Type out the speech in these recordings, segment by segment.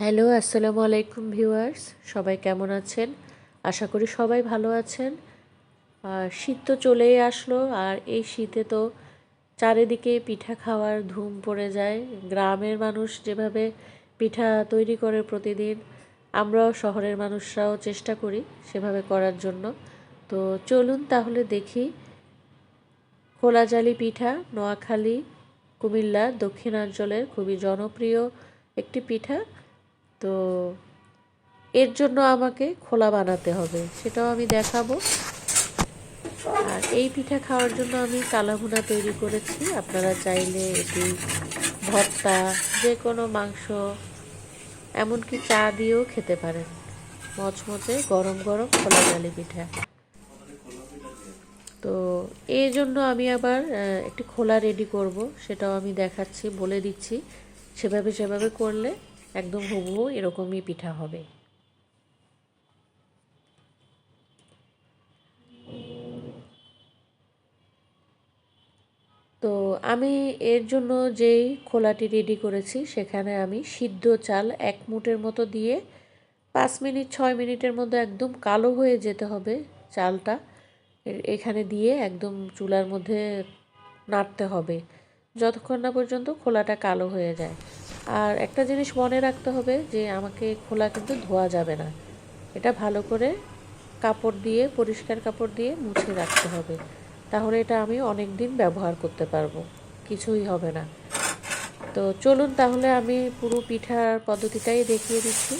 Hello, আসসালামু আলাইকুম viewers. সবাই কেমন আছেন? আশা করি সবাই ভালো আছেন। আর শীত তো চলেই আসলো, আর এই শীতে তো চারিদিকে পিঠা খাওয়ার ধুম পড়ে যায়। গ্রামের মানুষ যেভাবে পিঠা তৈরি করে প্রতিদিন, আমরাও শহরের মানুষরাও চেষ্টা করি সেভাবে করার জন্য। তো চলুন তাহলে দেখি, খোলাজালি পিঠা, নোয়াখালী, কুমিল্লা, দক্ষিণাঞ্চলের খুবই জনপ্রিয় একটি পিঠা। তো এর জন্য আমাকে খোলা বানাতে হবে, সেটাও আমি দেখাবো। আর এই পিঠা খাওয়ার জন্য আমি কালাভুনা তৈরি করেছি, আপনারা চাইলে এটি ভর্তা যে কোনো মাংস, এমনকি চা দিয়েও খেতে পারেন। মচমচে গরম গরম খোলা জালি পিঠা। তো এই জন্য আমি আবার একটি খোলা রেডি করব, সেটাও আমি দেখাচ্ছি, বলে দিচ্ছি। সেভাবে সেভাবে করলে একদম হুবহু এরকমই পিঠা হবে। তো আমি এর জন্য যেই খোলাটি রেডি করেছি, সেখানে আমি সিদ্ধ চাল এক মুটের মতো দিয়ে পাঁচ মিনিট, ছয় মিনিটের মধ্যে একদম কালো হয়ে যেতে হবে চালটা। এখানে দিয়ে একদম চুলার মধ্যে নাড়তে হবে, যতক্ষণ না পর্যন্ত খোলাটা কালো হয়ে যায়। আর একটা জিনিস মনে রাখতে হবে যে আমাকে খোলা কিন্তু ধোয়া যাবে না। এটা ভালো করে কাপড় দিয়ে, পরিষ্কার কাপড় দিয়ে মুছে রাখতে হবে। তাহলে এটা আমি অনেক দিন ব্যবহার করতে পারব। কিছুই হবে না। তো চলুন তাহলে আমি পুরো পিঠার পদ্ধতিটাই দেখিয়ে দিচ্ছি।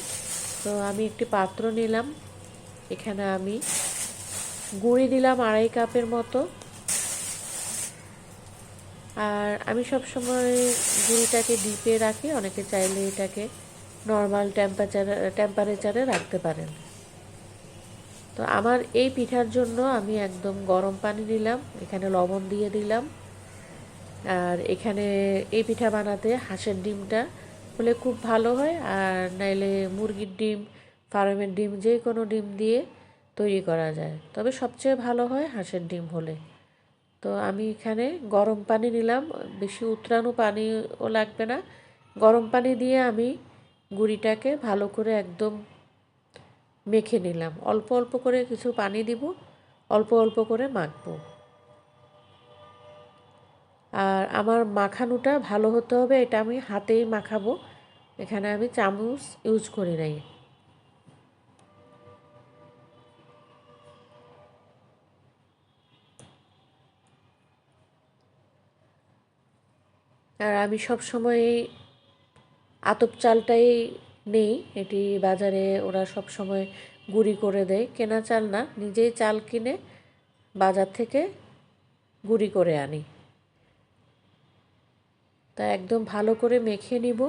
তো আমি একটি পাত্র নিলাম। এখানে আমি গুঁড়ি দিলাম আড়াই কাপের মতো। আর আমি সব সময় গুঁড়িটাকে ডিপে রাখি, অনেকে চাইলে এটাকে নর্মাল টেম্পারেচার টেম্পারেচারে রাখতে পারেন। তো আমার এই পিঠার জন্য আমি একদম গরম পানি দিলাম এখানে লবণ দিয়ে দিলাম। আর এখানে এই পিঠা বানাতে হাঁসের ডিমটা হলে খুব ভালো হয়, আর নাইলে মুরগির ডিম, ফার্মের ডিম যে কোনো ডিম দিয়ে তৈরি করা যায়। তবে সবচেয়ে ভালো হয় হাঁসের ডিম হলে। তো আমি এখানে গরম পানি নিলাম, বেশি উতরানো পানিও লাগবে না। গরম পানি দিয়ে আমি গুঁড়িটাকে ভালো করে একদম মেখে নিলাম। অল্প অল্প করে কিছু পানি দিব, অল্প অল্প করে মাখবো। আর আমার মাখানোটা ভালো হতে হবে, এটা আমি হাতেই মাখাবো। এখানে আমি চামচ ইউজ করি নাই। আর আমি সব সময় আতপ চালটাই নেই। এটি বাজারে ওরা সব সময় গুঁড়ি করে দেয়। কেনা চাল না, নিজেই চাল কিনে বাজার থেকে গুঁড়ি করে আনি। তা একদম ভালো করে মেখে নিব।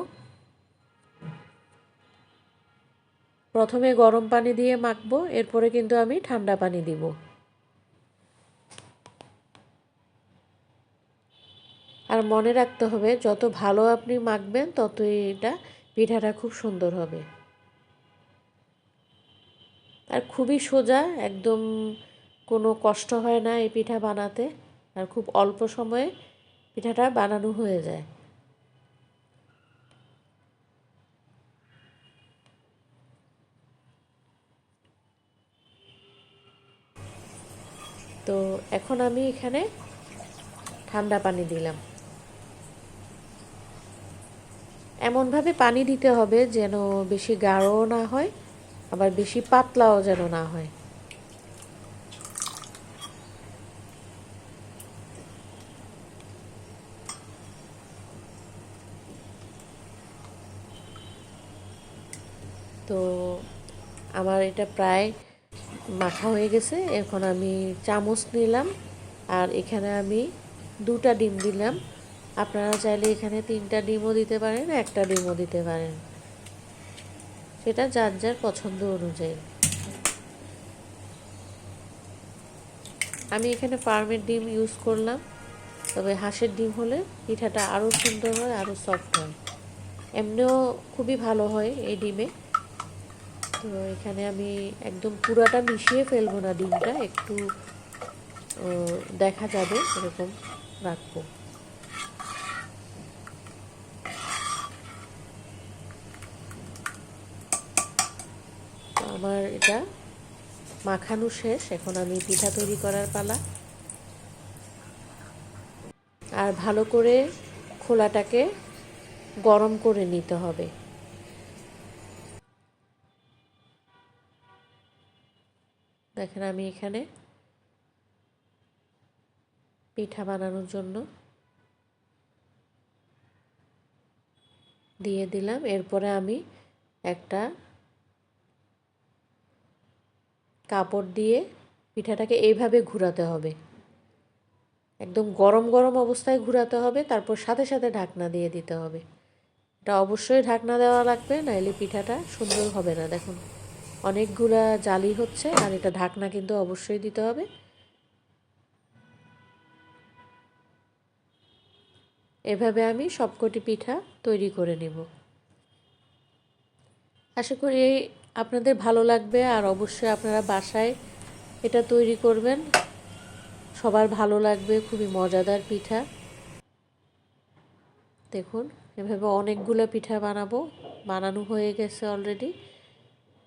প্রথমে গরম পানি দিয়ে মাখবো, এরপরে কিন্তু আমি ঠান্ডা পানি দিব। মনে রাখতে হবে, যত ভালো আপনি মাখবেন, ততই এটা পিঠাটা খুব সুন্দর হবে। আর খুবই সোজা, একদম কোনো কষ্ট হয় না এই পিঠা বানাতে, আর খুব অল্প সময়ে পিঠাটা বানানো হয়ে যায়। তো এখন আমি এখানে ঠান্ডা পানি দিলাম। এমনভাবে পানি দিতে হবে যেন বেশি গাঢ়ও না হয়, আবার বেশি পাতলাও যেন না হয়। তো আমার এটা প্রায় মাখা হয়ে গেছে, এখন আমি চামচ নিলাম, আর এখানে আমি দুটা ডিম দিলাম। আপনারা চাইলে এখানে তিনটা ডিমও দিতে পারেন, একটা ডিমও দিতে পারেন। সেটা যার যার পছন্দ অনুযায়ী। আমি এখানে ফার্মের ডিম ইউজ করলাম, তবে হাঁসের ডিম হলে পিঠাটা আরও সুন্দর হয় আরও সফট হয়। এমনিও খুবই ভালো হয় এই ডিমে। তো এখানে আমি একদম পুরাটা মিশিয়ে ফেলব না ডিমটা, একটু দেখা যাবে, এরকম রাখব। আমার এটা মাখানো শেষ, এখন আমি পিঠা তৈরি করার পালা। আর ভালো করে খোলাটাকে গরম করে নিতে হবে। দেখেন আমি এখানে পিঠা বানানোর জন্য দিয়ে দিলাম। এরপরে আমি একটা কাপড় দিয়ে পিঠাটাকে এইভাবে ঘোরাতে হবে। একদম গরম গরম অবস্থায় ঘোরাতে হবে, তারপর সাথে সাথে ঢাকনা দিয়ে দিতে হবে। এটা অবশ্যই ঢাকনা দেওয়া লাগবে, নাইলে পিঠাটা সুন্দর হবে না। দেখুন, অনেকগুলা জালি হচ্ছে আর এটা ঢাকনা কিন্তু অবশ্যই দিতে হবে। এভাবে আমি সবকটি পিঠা তৈরি করে নেব। আশা করি আপনাদের ভালো লাগবে আর অবশ্যই আপনারা বাসায় এটা তৈরি করবেন। সবার ভালো লাগবে, খুবই মজাদার পিঠা। দেখুন, এভাবে অনেকগুলো পিঠা বানাবো, বানানো হয়ে গেছে অলরেডি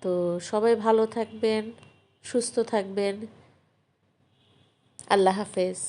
তো সবাই ভালো থাকবেন, সুস্থ থাকবেন। আল্লাহ হাফেজ।